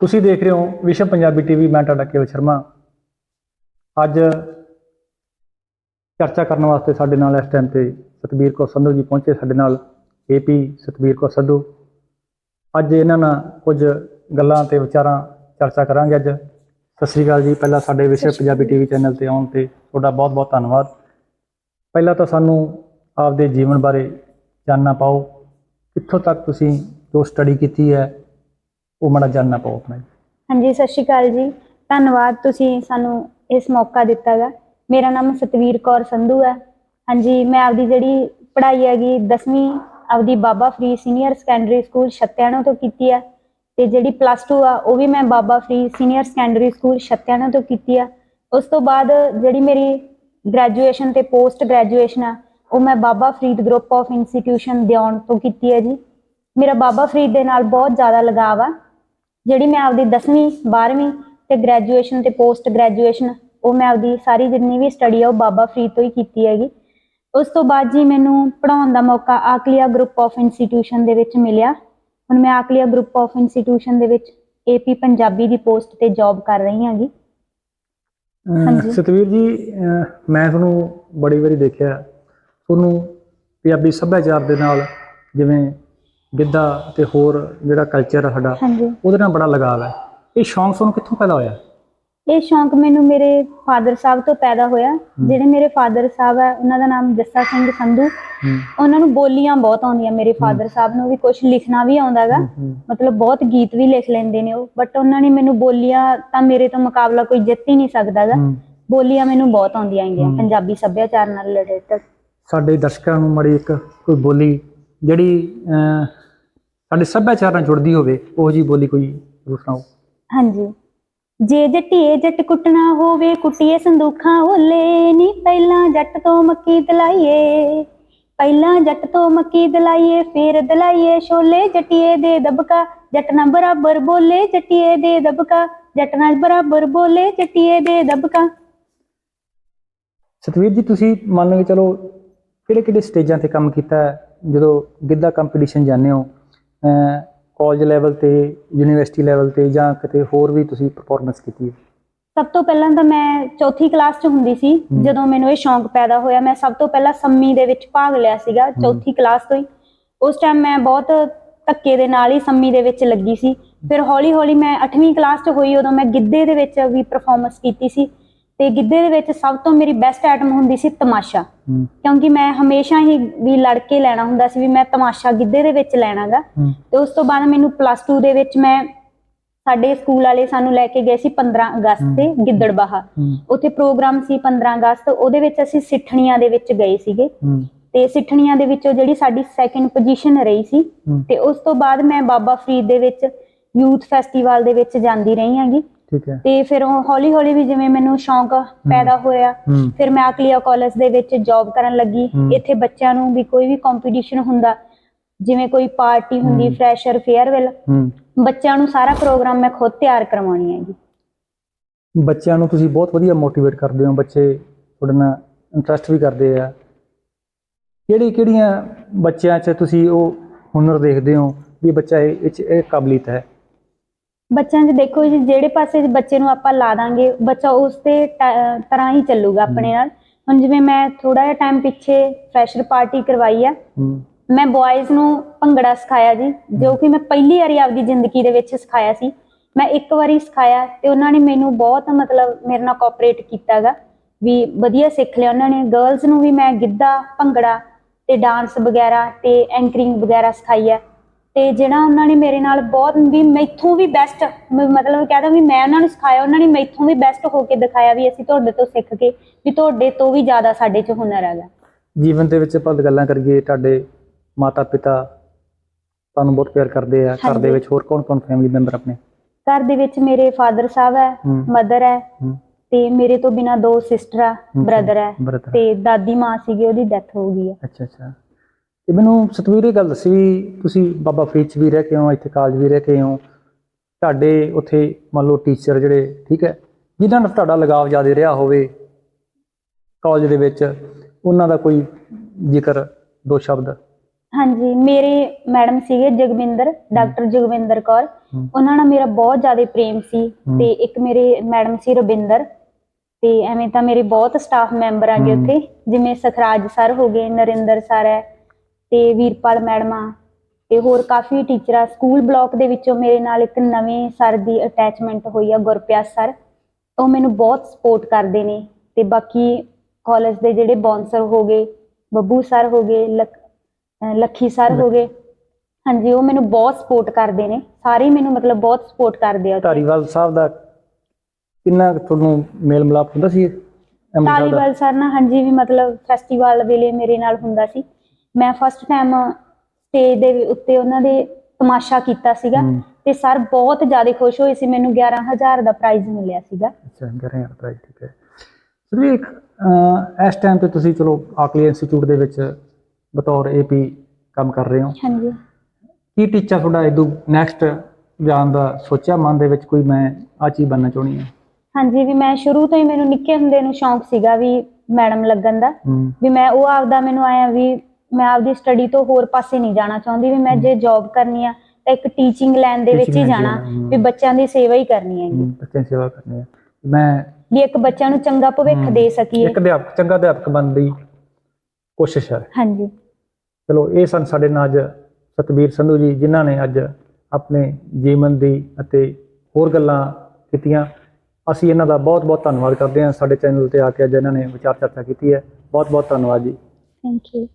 ਤੁਸੀਂ ਦੇਖ ਰਹੇ ਹੋ ਵਿਸ਼ਵ ਪੰਜਾਬੀ ਟੀਵੀ ਮੈਂ ਤੁਹਾਡਾ ਕੇਵਲ ਸ਼ਰਮਾ। ਅੱਜ ਚਰਚਾ ਕਰਨ ਵਾਸਤੇ ਸਾਡੇ ਨਾਲ ਇਸ ਟਾਈਮ ਤੇ ਸਤਬੀਰ ਕੌਰ ਸੰਧੂ ਜੀ ਪਹੁੰਚੇ ਸਾਡੇ ਨਾਲ ਏਪੀ ਸਤਬੀਰ ਕੌਰ ਸੰਧੂ। ਅੱਜ ਇਹਨਾਂ ਨਾਲ ਕੁਝ ਗੱਲਾਂ ਤੇ ਵਿਚਾਰਾਂ ਚਰਚਾ ਕਰਾਂਗੇ ਅੱਜ। ਸਤਿ ਸ੍ਰੀ ਅਕਾਲ ਜੀ ਪਹਿਲਾਂ ਸਾਡੇ ਵਿਸ਼ਵ ਪੰਜਾਬੀ ਟੀਵੀ ਚੈਨਲ ਤੇ ਆਉਣ ਤੇ ਤੁਹਾਡਾ ਬਹੁਤ-ਬਹੁਤ ਧੰਨਵਾਦ। ਪਹਿਲਾਂ ਤਾਂ ਸਾਨੂੰ ਆਪਦੇ ਜੀਵਨ ਬਾਰੇ ਜਾਣਨਾ ਪਾਓ। ਕਿੱਥੋਂ ਤੱਕ ਤੁਸੀਂ ਜੋ ਸਟੱਡੀ ਕੀਤੀ ਹੈ ਉਹ ਮਾੜਾ ਜਾਣਨਾ ਪਾਓ ਆਪਣਾ ਹਾਂਜੀ, ਸਤਿ ਸ਼੍ਰੀ ਅਕਾਲ ਜੀ। ਧੰਨਵਾਦ ਤੁਸੀਂ ਸਾਨੂੰ ਇਸ ਮੌਕਾ ਦਿੱਤਾ ਗਾ ਮੇਰਾ ਨਾਮ ਸਤਵੀਰ ਕੌਰ ਸੰਧੂ ਹੈ। ਹਾਂਜੀ, ਮੈਂ ਆਪਦੀ ਜਿਹੜੀ ਪੜ੍ਹਾਈ ਹੈਗੀ 10ਵੀਂ ਆਪਦੀ Baba Farid senior secondary school Chhatiana ਤੋਂ ਕੀਤੀ ਹੈ ਤੇ ਜਿਹੜੀ ਪਲੱਸ 2 ਆ, ਉਹ ਵੀ ਮੈਂ Baba Farid senior secondary school Chhatiana ਤੋਂ ਕੀਤੀ ਆ। ਉਸ ਤੋਂ ਬਾਅਦ ਜਿਹੜੀ ਮੇਰੀ ਗ੍ਰੈਜੂਏਸ਼ਨ ਤੇ ਪੋਸਟ ਗ੍ਰੈਜੂਏਸ਼ਨ ਆ, ਉਹ ਮੈਂ Baba Farid group of institution Deon ਤੋਂ ਕੀਤੀ ਹੈ ਜੀ। ਮੇਰਾ ਬਾਬਾ ਫਰੀਦ ਦੇ ਨਾਲ ਬਹੁਤ ਜ਼ਿਆਦਾ ਲਗਾਵ ਆ। ਜਿਹੜੀ ਮੈਂ ਆਪਦੀ 10ਵੀਂ 12ਵੀਂ ਤੇ ਗ੍ਰੈਜੂਏਸ਼ਨ ਤੇ ਪੋਸਟ ਗ੍ਰੈਜੂਏਸ਼ਨ ਉਹ ਮੈਂ ਆਪਦੀ ਸਾਰੀ ਜਿੰਨੀ ਵੀ ਸਟੱਡੀ ਆ ਉਹ ਬਾਬਾ ਫਰੀਦ ਤੋਂ ਹੀ ਕੀਤੀ ਹੈਗੀ। ਉਸ ਤੋਂ ਬਾਅਦ ਜੀ ਮੈਨੂੰ ਪੜਾਉਣ ਦਾ ਮੌਕਾ ਆਕਲੀਆ ਗਰੁੱਪ ਆਫ ਇੰਸਟੀਟਿਊਸ਼ਨ ਦੇ ਵਿੱਚ ਮਿਲਿਆ। ਹੁਣ ਮੈਂ ਆਕਲੀਆ ਗਰੁੱਪ ਆਫ ਇੰਸਟੀਟਿਊਸ਼ਨ ਦੇ ਵਿੱਚ ਏਪੀ ਪੰਜਾਬੀ ਦੀ ਪੋਸਟ ਤੇ ਜੌਬ ਕਰ ਰਹੀ ਹਾਂਗੀ। ਹਾਂਜੀ। ਸਤਵੀਰ ਜੀ ਮੈਂ ਤੁਹਾਨੂੰ ਬੜੀ ਵਾਰੀ ਦੇਖਿਆ। ਤੁਹਾਨੂੰ ਪੰਜਾਬੀ ਸੱਭਿਆਚਾਰ ਦੇ ਨਾਲ ਜਿਵੇਂ ਗਿੱਧਾ ਤੇ ਹੋਰ ਜਿਹੜਾ ਕਲਚਰ ਆ ਸਾਡਾ ਹਾਂਜੀ। ਉਹਦੇ ਨਾਲ ਬੜਾ ਲਗਾਵ ਹੈ। ਇਹ ਸ਼ੌਂਕ ਤੁਹਾਨੂੰ ਕਿੱਥੋਂ ਪੈਦਾ ਹੋਇਆ? ਇਹ ਸ਼ੌਂਕ ਮੈਨੂੰ ਮੇਰੇ ਫਾਦਰ ਸਾਹਿਬ ਤੋਂ ਪੈਦਾ ਹੋਇਆ। ਜਿਹੜੇ ਮੇਰੇ ਫਾਦਰ ਸਾਹਿਬ ਹੈ ਉਹਨਾਂ ਦਾ ਨਾਮ ਜੱਸਾ ਸਿੰਘ ਸੰਧੂ। ਉਹਨਾਂ ਨੂੰ ਬੋਲੀਆਂ ਬਹੁਤ ਆਉਂਦੀਆਂ ਮੇਰੇ ਫਾਦਰ ਸਾਹਿਬ ਨੂੰ ਵੀ ਕੁਝ ਲਿਖਣਾ ਵੀ ਆਉਂਦਾਗਾ ਮਤਲਬ ਬਹੁਤ ਗੀਤ ਵੀ ਲਿਖ ਲੈਂਦੇ ਨੇ ਉਹ ਬਟ ਉਹਨਾਂ ਨੇ ਮੈਨੂੰ ਬੋਲੀਆਂ ਤਾਂ ਮੇਰੇ ਤੋਂ ਮੁਕਾਬਲਾ ਕੋਈ ਜਿੱਤ ਹੀ ਨਹੀਂ ਸਕਦਾਗਾ ਬੋਲੀਆਂ ਮੈਨੂੰ ਬਹੁਤ ਆਉਂਦੀਆਂ ਹੈਗੀਆਂ। ਪੰਜਾਬੀ ਸੱਭਿਆਚਾਰ ਨਾਲ ਰਿਲੇਟਡ ਸਾਡੇ ਦਰਸ਼ਕਾਂ ਨੂੰ ਮੜੀ ਇੱਕ ਕੋਈ ਬੋਲੀ ਜਿਹੜੀ ਸਾਡੇ ਸੱਭਿਆਚਾਰ ਨਾਲ ਜੁੜਦੀ ਹੋਵੇ ਉਹ ਜੀ ਬੋਲੀ ਕੋਈ ਜ਼ਰੂਰ ਸੁਣਾਓ। ਹਾਂਜੀ। ਜੇ ਜੱਟੀਏ ਜੱਟ ਕੁੱਟਣਾ ਹੋਵੇ ਕੁੱਟੀਏ ਸੰਦੂਖਾਂ ਓਲੇ ਨਹੀਂ ਪਹਿਲਾਂ ਜੱਟ ਤੋਂ ਮੱਕੀ ਦਲਾਈਏ। ਪਹਿਲਾਂ ਜੱਟ ਤੋਂ ਮੱਕੀ ਦਲਾਈਏ ਫੇਰ ਦਲਾਈਏ ਛੋਲੇ ਜੱਟੀਏ ਦੇ ਦਬਕਾ ਜੱਟ ਨਾਲ ਬਰਾਬਰ ਬੋਲੇ ਜੱਟੀਏ ਦੇ ਦਬਕਾ ਜੱਟ ਨਾਲ ਬਰਾਬਰ ਬੋਲੇ ਜੱਟੀਏ ਦੇ ਦਬਕਾ। ਸਤਵੀਰ ਜੀ ਤੁਸੀਂ ਮੰਨ ਲਓ ਚਲੋ ਕਿਹੜੇ ਕਿਹੜੇ ਸਟੇਜਾਂ ਤੇ ਕੰਮ ਕੀਤਾ ਹੈ? ਜਦੋਂ ਗਿੱਧਾ ਕੰਪੀਟੀਸ਼ਨ ਜਾਂਦੇ ਹੋ ਕਾਲਜ ਲੈਵਲ ਤੇ ਯੂਨੀਵਰਸਿਟੀ ਲੈਵਲ ਤੇ ਜਾਂ ਕਿਤੇ ਹੋਰ ਵੀ ਤੁਸੀਂ ਪਰਫਾਰਮੈਂਸ ਕੀਤੀ ਹੈ? ਸਭ ਤੋਂ ਪਹਿਲਾਂ ਤਾਂ ਮੈਂ ਚੌਥੀ ਕਲਾਸ 'ਚ ਹੁੰਦੀ ਸੀ। ਜਦੋਂ ਮੈਨੂੰ ਇਹ ਸ਼ੌਂਕ ਪੈਦਾ ਹੋਇਆ ਮੈਂ ਸਭ ਤੋਂ ਪਹਿਲਾਂ ਸੰਮੀ ਦੇ ਵਿੱਚ ਭਾਗ ਲਿਆ ਸੀਗਾ ਚੌਥੀ ਕਲਾਸ ਤੋਂ ਹੀ। ਉਸ ਟਾਈਮ ਮੈਂ ਬਹੁਤ ਧੱਕੇ ਦੇ ਨਾਲ ਹੀ ਸੰਮੀ ਦੇ ਵਿੱਚ ਲੱਗੀ ਸੀ। ਫਿਰ ਹੌਲੀ ਹੌਲੀ ਮੈਂ 8ਵੀਂ ਕਲਾਸ 'ਚ ਹੋਈ ਉਦੋਂ ਮੈਂ ਗਿੱਧੇ ਦੇ ਵਿੱਚ ਵੀ ਪਰਫਾਰਮੈਂਸ ਕੀਤੀ ਸੀ। ਤੇ ਗਿੱਧੇ ਦੇ ਵਿੱਚ ਸਭ ਤੋਂ ਮੇਰੀ ਬੈਸਟ ਆਈਟਮ ਹੁੰਦੀ ਸੀ ਤਮਾਸ਼ਾ। ਕਿਉਂਕਿ ਮੈਂ ਹਮੇਸ਼ਾ ਹੀ ਵੀ ਲੜ ਕੇ ਲੈਣਾ ਹੁੰਦਾ ਸੀ ਵੀ ਮੈਂ ਤਮਾਸ਼ਾ ਗਿੱਧੇ ਦੇ ਵਿੱਚ ਲੈਣਾਗਾ। ਤੇ ਉਸ ਤੋਂ ਬਾਅਦ ਮੈਨੂੰ ਪਲੱਸ 2 ਦੇ ਵਿੱਚ ਮੈਂ ਸਾਡੇ ਸਕੂਲ ਵਾਲੇ ਸਾਨੂੰ ਲੈ ਕੇ ਗਏ ਸੀ 15 ਅਗਸਤ ਤੇ ਗਿੱਦੜਬਾਹਾ। ਉੱਥੇ ਪ੍ਰੋਗਰਾਮ ਸੀ 15 ਅਗਸਤ ਉਹਦੇ ਵਿੱਚ ਅਸੀਂ ਸਿੱਠਣੀਆਂ ਦੇ ਵਿੱਚ ਗਏ ਸੀਗੇ। ਤੇ ਸਿੱਠਣੀਆਂ ਦੇ ਵਿੱਚੋਂ ਜਿਹੜੀ ਸਾਡੀ ਸੈਕਿੰਡ ਪੋਜੀਸ਼ਨ ਰਹੀ ਸੀ ਤੇ ਉਸ ਤੋਂ ਬਾਅਦ ਮੈਂ ਬਾਬਾ ਫਰੀਦ ਦੇ ਵਿੱਚ ਯੂਥ ਫੈਸਟੀਵਲ ਦੇ ਵਿੱਚ ਜਾਂਦੀ ਰਹੀ ਹਾਂਗੀ। ਠੀਕ ਹੈ। ਤੇ ਫਿਰ ਹੌਲੀ ਹੌਲੀ ਵੀ ਜਿਵੇਂ ਮੈਨੂੰ ਸ਼ੌਂਕ ਪੈਦਾ ਹੋਇਆ ਹੂੰ। ਫਿਰ ਮੈਂ ਆਕਲੀਆ ਕਾਲਜ ਦੇ ਵਿੱਚ ਜੌਬ ਕਰਨ ਲੱਗੀ। ਇੱਥੇ ਬੱਚਿਆਂ ਨੂੰ ਵੀ ਕੋਈ ਵੀ ਕੰਪੀਟੀਸ਼ਨ ਹੁੰਦਾ ਜਿਵੇਂ ਕੋਈ ਪਾਰਟੀ ਹੁੰਦੀ। ਫਰੈਸ਼ਰ ਫੇਅਰਵੈਲ ਹੂੰ। ਬੱਚਿਆਂ ਨੂੰ ਸਾਰਾ ਪ੍ਰੋਗਰਾਮ ਮੈਂ ਖੁਦ ਤਿਆਰ ਕਰਵਾਉਣੀ ਹੈਗੀ ਬੱਚਿਆਂ ਨੂੰ ਤੁਸੀਂ ਬਹੁਤ ਵਧੀਆ ਮੋਟੀਵੇਟ ਕਰਦੇ ਹੋ ਬੱਚੇ ਤੁਹਾਡੇ ਨਾਲ ਇੰਟਰਸਟ ਵੀ ਕਰਦੇ ਆ। ਕਿਹੜੀ ਕਿਹੜੀਆਂ ਬੱਚਿਆਂ 'ਚ ਤੁਸੀਂ ਉਹ ਹੁਨਰ ਦੇਖਦੇ ਹੋ ਵੀ ਬੱਚਾ ਇਹ ਇਹ ਕਾਬਲੀਅਤ ਹੈ? ਬੱਚਿਆਂ 'ਚ ਦੇਖੋ ਜੀ ਜਿਹੜੇ ਪਾਸੇ ਬੱਚੇ ਨੂੰ ਆਪਾਂ ਲਾ ਦਾਂਗੇ ਬੱਚਾ ਉਸ ਤੇ ਤਰ੍ਹਾਂ ਹੀ ਚੱਲੂਗਾ ਆਪਣੇ ਨਾਲ। ਹੁਣ ਜਿਵੇਂ ਮੈਂ ਥੋੜਾ ਜਿਹਾ ਟਾਈਮ ਪਿੱਛੇ ਫਰੈਸ਼ਰ ਪਾਰਟੀ ਕਰਵਾਈ ਆ। ਮੈਂ ਬॉयਜ਼ ਨੂੰ ਭੰਗੜਾ ਸਿਖਾਇਆ ਜੀ ਜੋ ਕਿ ਮੈਂ ਪਹਿਲੀ ਵਾਰੀ ਆਪਦੀ ਜ਼ਿੰਦਗੀ ਦੇ ਵਿੱਚ ਸਿਖਾਇਆ ਸੀ। ਮੈਂ ਇੱਕ ਵਾਰੀ ਸਿਖਾਇਆ ਤੇ ਉਹਨਾਂ ਨੇ ਮੈਨੂੰ ਬਹੁਤ ਮਤਲਬ ਮੇਰੇ ਨਾਲ ਕੋਆਪਰੇਟ ਕੀਤਾਗਾ। ਵੀ ਵਧੀਆ ਸਿੱਖ ਲਿਆ ਉਹਨਾਂ ਨੇ। ਗਰਲਸ ਨੂੰ ਵੀ ਮੈਂ ਗਿੱਧਾ ਭੰਗੜਾ ਤੇ ਡਾਂਸ ਵਗੈਰਾ ਤੇ ਐਂਕਰਿੰਗ ਵਗੈਰਾ ਸਿਖਾਈ ਹੈ ਤੇ ਜਿਹੜਾ ਉਹਨਾਂ ਨੇ ਮੇਰੇ ਨਾਲ ਬਹੁਤ ਵੀ ਮੈਥੋਂ ਵੀ ਬੈਸਟ ਮਤਲਬ ਕਹਿੰਦਾ ਵੀ ਮੈਂ ਉਹਨਾਂ ਨੂੰ ਸਿਖਾਇਆ ਉਹਨਾਂ ਨੇ ਮੈਥੋਂ ਵੀ ਬੈਸਟ ਹੋ ਕੇ ਦਿਖਾਇਆ ਵੀ ਅਸੀਂ ਤੁਹਾਡੇ ਤੋਂ ਸਿੱਖ ਕੇ ਵੀ ਤੁਹਾਡੇ ਤੋਂ ਵੀ ਜ਼ਿਆਦਾ ਸਾਡੇ 'ਚ ਹੁਨਰ ਹੈਗਾ। ਜੀਵਨ ਦੇ ਵਿੱਚ ਆਪਾਂ ਗੱਲਾਂ ਕਰੀਏ ਤੁਹਾਡੇ ਮਾਤਾ ਪਿਤਾ ਤੁਹਾਨੂੰ ਬਹੁਤ ਪਿਆਰ ਕਰਦੇ ਆ। ਘਰ ਦੇ। ਵਿੱਚ ਹੋਰ ਕੌਣ ਕੌਣ ਫੈਮਿਲੀ ਮੈਂਬਰ ਆਪਣੇ? ਘਰ ਦੇ ਵਿੱਚ ਮੇਰੇ ਫਾਦਰ ਸਾਹਿਬ ਹੈ। ਮਦਰ ਹੈ ਤੇ ਮੇਰੇ ਤੋਂ ਬਿਨਾ ਦੋ ਸਿਸਟਰ ਆ ਬ੍ਰਦਰ ਹੈ। ਤੇ ਦਾਦੀ ਮਾਂ ਸੀਗੀ ਉਹਦੀ ਡੈਥ ਹੋ ਗਈ ਹੈ। ਅੱਛਾ ਅੱਛਾ। ਤੇ ਮੈਨੂੰ ਸਤਵੀਰ ਇਹ ਗੱਲ ਦੱਸੀ ਵੀ ਤੁਸੀਂ ਬਾਬਾ ਫਰੀਦ 'ਚ ਵੀ ਰਹਿ ਕੇ ਹੋ ਇੱਥੇ ਕਾਲਜ ਵੀ ਰਹਿ ਕੇ ਹੋ ਤੁਹਾਡੇ ਉੱਥੇ ਮੰਨ ਲਓ ਟੀਚਰ ਜਿਹੜੇ ਠੀਕ ਹੈ ਜਿਨ੍ਹਾਂ ਨਾਲ ਤੁਹਾਡਾ ਲਗਾਵ ਜ਼ਿਆਦਾ ਰਿਹਾ ਹੋਵੇ ਕਾਲਜ ਦੇ ਵਿੱਚ ਉਹਨਾਂ ਦਾ ਕੋਈ ਜ਼ਿਕਰ ਦੋ ਸ਼ਬਦ ਹਾਂਜੀ ਮੇਰੇ ਮੈਡਮ ਸੀਗੇ ਜਗਵਿੰਦਰ ਡਾਕਟਰ ਜਗਵਿੰਦਰ ਕੌਰ। ਉਹਨਾਂ ਨਾਲ ਮੇਰਾ ਬਹੁਤ ਜ਼ਿਆਦਾ ਪ੍ਰੇਮ ਸੀ। ਤੇ ਇੱਕ ਮੇਰੇ ਮੈਡਮ ਸੀ ਰਵਿੰਦਰ ਤੇ ਐਵੇਂ ਤਾਂ ਮੇਰੇ ਬਹੁਤ ਸਟਾਫ ਮੈਂਬਰ ਆਗੇ। ਉੱਥੇ ਜਿਵੇਂ ਸਖਰਾਜ ਸਰ ਹੋ ਗਏ ਨਰਿੰਦਰ ਸਰ ਹੈ ਤੇ ਵੀਰਪਾਲ ਮੈਡਮ ਤੇ ਹੋਰ ਕਾਫੀ ਟੀਚਰ ਸਕੂਲ ਬਲਾਕ ਦੇ ਵਿੱਚੋਂ ਮੇਰੇ ਨਾਲ ਇੱਕ ਨਵੇਂ ਸਰ ਦੀ ਅਟੈਚਮੈਂਟ ਹੋਈ ਆ ਗੁਰਪਿਆਸ ਸਰ। ਉਹ ਮੈਨੂੰ ਬਹੁਤ ਸਪੋਰਟ ਕਰਦੇ ਨੇ ਤੇ ਬਾਕੀ ਕਾਲਜ ਦੇ ਜਿਹੜੇ ਬੌਂਸਰ ਹੋ ਗਏ ਬੱਬੂ ਸਰ ਹੋ ਗਏ ਲਖ- ਸਰ ਹੋ ਗਏ ਹਾਂਜੀ ਉਹ ਮੈਨੂੰ ਬਹੁਤ ਸਪੋਰਟ ਕਰਦੇ ਨੇ। ਸਾਰੇ ਮੈਨੂੰ ਮਤਲਬ ਬਹੁਤ ਸਪੋਰਟ ਕਰਦੇ ਆ। ਧਾਰੀਵਾਲ ਸਾਹਿਬ ਦਾ ਕਿੰਨਾ ਤੁਹਾਨੂੰ ਮੇਲ ਮਿਲਾਪ ਹੁੰਦਾ ਸੀ? ਧਾਲੀਵਾਲ ਸਰ ਨਾ ਹਾਂਜੀ ਵੀ ਮਤਲਬ ਫੈਸਟੀਵਲ ਵੇਲੇ ਮੇਰੇ ਨਾਲ ਹੁੰਦਾ ਸੀ। ਮੈਂ ਫਸਟ ਟਾਈਮ ਸਟੇਜ ਦੇ ਉੱਤੇ ਉਹਨਾਂ ਦੇ ਤਮਾਸ਼ਾ ਕੀਤਾ ਸੀਗਾ। ਤੇ ਸਰ ਬਹੁਤ ਜ਼ਿਆਦਾ ਖੁਸ਼ ਹੋਏ ਸੀ ਮੈਨੂੰ 11000 ਦਾ ਪ੍ਰਾਈਜ਼ ਮਿਲਿਆ ਸੀਗਾ। ਅੱਛਾ 11000 ਪ੍ਰਾਈਜ਼ ਠੀਕ ਹੈ। ਸਰ ਇੱਕ ਇਸ ਟਾਈਮ ਤੇ ਤੁਸੀਂ ਚਲੋ ਆਕਲੀ ਇੰਸਟੀਚਿਊਟ ਦੇ ਵਿੱਚ ਬਤੌਰ ਏਪੀ ਕੰਮ ਕਰ ਰਹੇ ਹੋ। ਹਾਂਜੀ। ਕੀ ਟੀਚਾ ਤੁਹਾਡਾ ਇਦੋਂ ਨੈਕਸਟ ਜਾਣ ਦਾ ਸੋਚਿਆ ਮਨ ਦੇ ਵਿੱਚ ਕੋਈ ਮੈਂ ਆ ਚੀਜ਼ ਬਣਨਾ ਚਾਹੁੰਦੀ ਹਾਂ? ਹਾਂਜੀ ਵੀ ਮੈਂ ਸ਼ੁਰੂ ਤੋਂ ਹੀ ਮੈਨੂੰ ਨਿੱਕੇ ਹੁੰਦੇ ਨੂੰ ਸ਼ੌਂਕ ਸੀਗਾ ਵੀ ਮੈਡਮ ਲੱਗਣ ਦਾ। ਹੂੰ। ਵੀ ਮੈਂ ਉਹ ਆਪਦਾ ਮੈਨੂੰ ਆਇਆ ਵੀ ਮੈਂ ਆਪਦੀ ਸਟੱਡੀ ਤੋਂ ਹੋਰ ਪਾਸੇ ਨਹੀਂ ਜਾਣਾ ਚਾਹੁੰਦੀ ਵੀ ਮੈਂ ਜੇ ਜੌਬ ਕਰਨੀ ਆ ਤਾਂ ਇੱਕ ਟੀਚਿੰਗ ਲਾਈਨ ਦੇ ਵਿੱਚ Teaching ਹੀ line ਜਾਣਾ ਹਮ। ਵੀ ਬੱਚਿਆਂ ਦੀ ਸੇਵਾ ਹੀ ਕਰਨੀ ਹੈਗੀ ਹੂੰ, ਬੱਚਿਆਂ ਦੀ ਸੇਵਾ ਕਰਨੀ ਹੈ। ਮੈਂ ਵੀ ਇੱਕ ਬੱਚਿਆਂ ਨੂੰ ਚੰਗਾ ਭਵਿੱਖ ਹਮ, ਦੇ ਸਕੀਏ। ਇੱਕ ਅਧਿਆਪਕ ਚੰਗਾ ਅਧਿਆਪਕ ਬਣਨ ਦੀ ਕੋਸ਼ਿਸ਼ ਹੈ। ਹਾਂਜੀ। ਚਲੋ ਇਹ ਸਨ ਸਾਡੇ ਨਾਲ ਅੱਜ ਸਤਬੀਰ ਸੰਧੂ ਜੀ ਜਿਨ੍ਹਾਂ ਨੇ ਅੱਜ ਆਪਣੇ ਜੀਵਨ ਦੀ ਅਤੇ ਹੋਰ ਗੱਲਾਂ ਕੀਤੀਆਂ। ਅਸੀਂ ਇਹਨਾਂ ਦਾ ਬਹੁਤ ਬਹੁਤ ਧੰਨਵਾਦ ਕਰਦੇ ਹਾਂ ਸਾਡੇ ਚੈਨਲ ਤੇ ਆ ਕੇ ਅੱਜ ਇਹਨਾਂ ਨੇ ਵਿਚਾਰ ਚਰਚਾ ਕੀਤੀ ਹੈ। ਬਹੁਤ ਬਹੁਤ ਧੰਨਵਾਦ ਜੀ। Thank you